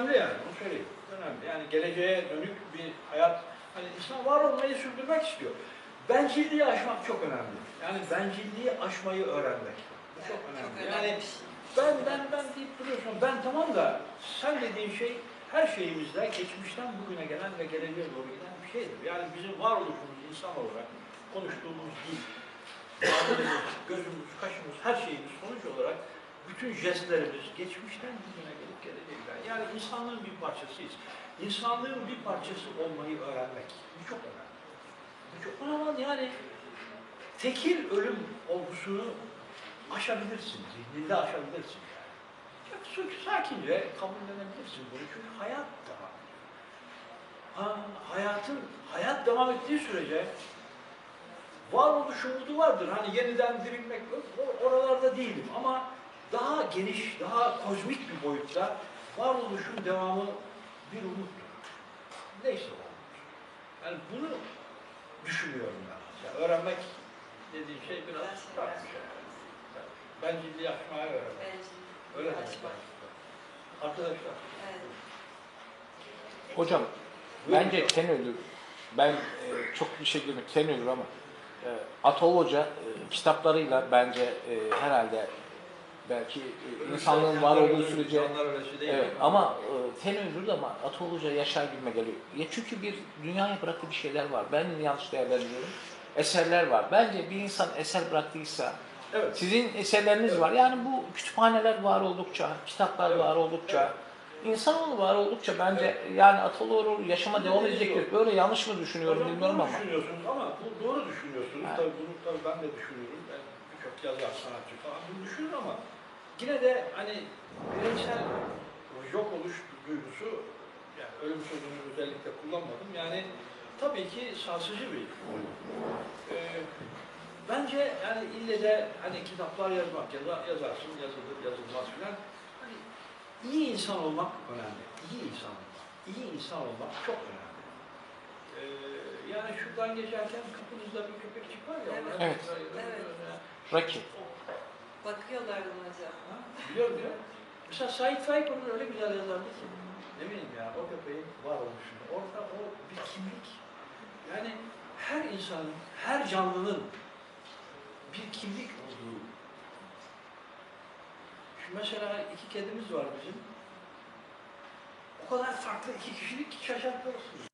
önemli yani, onu söyleyeyim. Önemli. Yani geleceğe dönük bir hayat, hani insan var olmayı sürdürmek istiyor. Bencilliği aşmak çok önemli. Yani bencilliği aşmayı öğrenmek. Bu çok önemli. Yani şey. ben ben ben deyip duruyorsun. Ben tamam da sen dediğin şey her şeyimizde geçmişten bugüne gelen ve geleceğe doğru giden bir şeydir. Yani bizim varoluşumuz insan olarak konuştuğumuz dil, gözümüz, kaşımız, her şeyimiz sonuç olarak bütün jestlerimiz geçmişten bugüne gelip geleceğe giden. Yani insanlığın bir parçasıyız. İnsanlığın bir parçası olmayı öğrenmek. Bu çok önemli. Bu çok önemli. Yani tekil ölüm olgusunu aşabilirsin, zihninde aşabilirsin yani. Çok sakince kabullenebilirsin bunu çünkü hayat devam. Ha, hayatın, hayat devam ettiği sürece varoluş umudu vardır. Hani yeniden dirilmek o- oralarda değilim ama daha geniş, daha kozmik bir boyutta varoluşun devamı bir umuttur. Neyse o. Yani bunu düşünüyorum ben. Yani öğrenmek dediğin şey biraz Gerçekten. farklı bir şey. Bencilliği aşmaya öğrenmek. Bence. Öyle demek. Arkadaşlar. Evet. Hocam buyurun. bence ten ölür. Ben e, çok bir şey demek ten ölür ama e, Atol Hoca e, kitaplarıyla bence e, herhalde belki e, insanlığın var olduğu sürece değil. Evet ama e, ten öldürdü ama Atol Hoca yaşar gibime geliyor. Ya çünkü bir dünyaya bıraktığı bir şeyler var. Ben yanlış değerlendiriyorum. Eserler var. Bence bir insan eser bıraktıysa Evet. sizin eserleriniz Evet. var. Yani bu kütüphaneler var oldukça, kitaplar Evet. var oldukça, Evet. insanoğlu var oldukça bence yani Atol yaşama devam edecektir. Böyle yanlış mı düşünüyorum Hocam bilmiyorum ama. düşünüyorsunuz ama bu doğru düşünüyorsunuz. Evet. Tabii bunu tabii ben de düşünüyorum. Ben birçok yazar, sanatçı falan bunu düşünür ama yine de hani bireysel yok oluş duygusu yani ölüm sözünü özellikle kullanmadım. Yani tabii ki sarsıcı bir duygu. Ee, bence yani ille de hani kitaplar yazmak, yaza, yazarsın, yazılır, yazılmaz filan. Hani iyi insan olmak önemli. İyi insan olmak. İyi insan olmak çok önemli. Ee, yani şuradan geçerken kapınızda bir köpekçik var ya. Evet. onlar Evet. Evet. böyle- Rocky. Bakıyorlar mı hocam? Biliyorum ya. Mesela Sait Faik onu öyle güzel yazardı ki. Ne bileyim ya o köpeğin var oluşunu. Orada o bir kimlik. Yani her insanın, her canlının bir kimlik olduğu. Şu mesela iki kedimiz var bizim. O kadar farklı iki kişilik ki şaşırtırsınız.